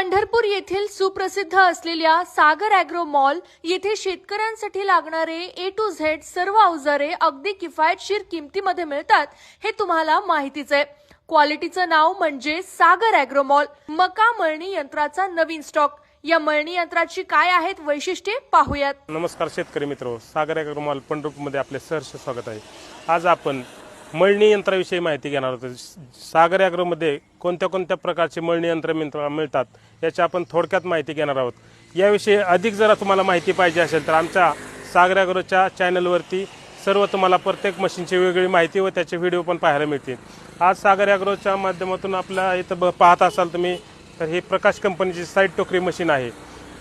पंढरपूर येथील सुप्रसिद्ध असलेल्या सागर अॅग्रो मॉल येथे शेतकऱ्यांसाठी लागणारे ए टू झेड सर्व अवजारे अगदी किफायतशीर किमतीमध्ये मिळतात हे तुम्हाला माहितीच आहे. क्वालिटीचं नाव म्हणजे सागर अॅग्रो मॉल. मका मळणी यंत्राचा नवीन स्टॉक. या मळणी यंत्राची काय आहेत वैशिष्ट्ये पाहूयात. नमस्कार शेतकरी मित्र सागर अॅग्रोमॉल पंढरपूरमध्ये आपले सहर्ष स्वागत आहे. आज आपण मळणी यंत्राविषयी माहिती घेणार होतो. सागर अॅग्रोमध्ये कोणत्या कोणत्या प्रकारचे मळणी यंत्र मिळतात याची आपण थोडक्यात माहिती घेणार आहोत. याविषयी अधिक जरा तुम्हाला माहिती पाहिजे असेल तर आमच्या सागर अॅग्रोच्या चॅनलवरती सर्व तुम्हाला प्रत्येक मशीनची वेगळी माहिती व त्याचे व्हिडिओ पण पाहायला मिळतील. आज सागर अॅग्रोच्या माध्यमातून आपल्या इथं ब- पाहत असाल तुम्ही तर ही प्रकाश कंपनीची साईड टोकरी मशीन आहे.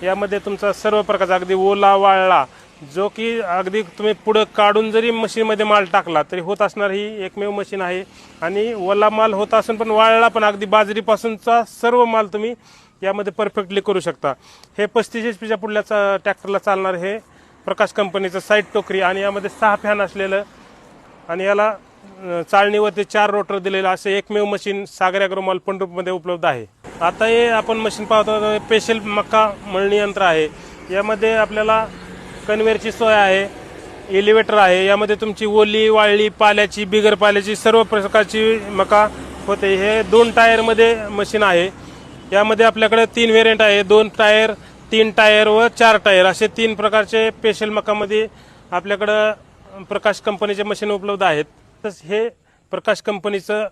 यामध्ये तुमचा सर्व प्रकारचा अगदी ओला वाळला जो की अगदी तुम्ही पुढं काढून जरी मशीनमध्ये माल टाकला तरी होत असणार ही एकमेव मशीन आहे. आणि ओला माल होत असून पण वाळला पण अगदी बाजरीपासूनचा सर्व माल तुम्ही यामध्ये परफेक्टली करू शकता. हे पस्तीस एच पीच्या पुढल्या ट्रॅक्टरला चालणार हे प्रकाश कंपनीचं साईड टोकरी आणि यामध्ये सहा फॅन असलेलं आणि याला चाळणीवरती चार रोटर दिलेलं असे एकमेव मशीन सागर अॅग्रोमॉल पंढरपूरमध्ये उपलब्ध आहे. आता हे आपण मशीन पाहतो स्पेशल मक्का मळणी यंत्र आहे. यामध्ये आपल्याला कन्वेअरची सोय आहे एलिव्हेटर आहे यामध्ये तुमची ओली वाळली पाल्याची बिगर पाल्याची सर्व प्रकारची मका होते. हे दोन टायरमध्ये मशीन आहे. यामध्ये आपल्याकडे तीन व्हेरियंट आहे. दोन टायर तीन टायर व चार टायर. असे तीन प्रकारचे स्पेशल मकामध्ये आपल्याकडं प्रकाश कंपनीचे मशीन उपलब्ध आहेत. तसं हे प्रकाश कंपनीचं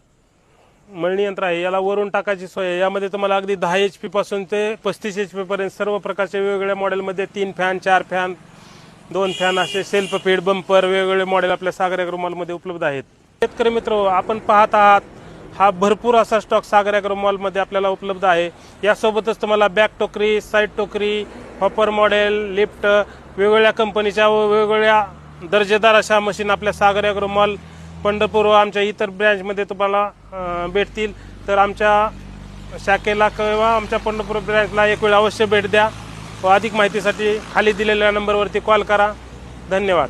मळणी यंत्र आहे. याला वरून टाकायची सोय आहे. यामध्ये तुम्हाला अगदी दहा एच पी पासून ते पस्तीस एच पी पर्यंत सर्व प्रकारचे वेगवेगळ्या मॉडेलमध्ये तीन फॅन चार फॅन दोन फॅन असे सेल्फ फीड बंपर वेगवेगळे मॉडेल आपल्या सागर ॲग्रोमॉलमध्ये उपलब्ध आहेत. शेतकरी मित्र आपण पाहत आहात हा भरपूर असा स्टॉक सागर ॲग्रोमॉलमध्ये आपल्याला उपलब्ध आहे. यासोबतच तुम्हाला बॅक टोकरी साईड टोकरी हॉपर मॉडेल लिफ्ट वेगवेगळ्या कंपनीच्या व वेगवेगळ्या दर्जेदार अशा मशीन आपल्या सागर ॲग्रोमॉल पंढरपूर व आमच्या इतर ब्रँचमध्ये तुम्हाला भेटतील. तर आमच्या शाखेला किंवा आमच्या पंढरपूर ब्रँचला एक वेळ अवश्य भेट द्या. व अधिक माहितीसाठी खाली दिलेल्या नंबरवरती कॉल करा. धन्यवाद.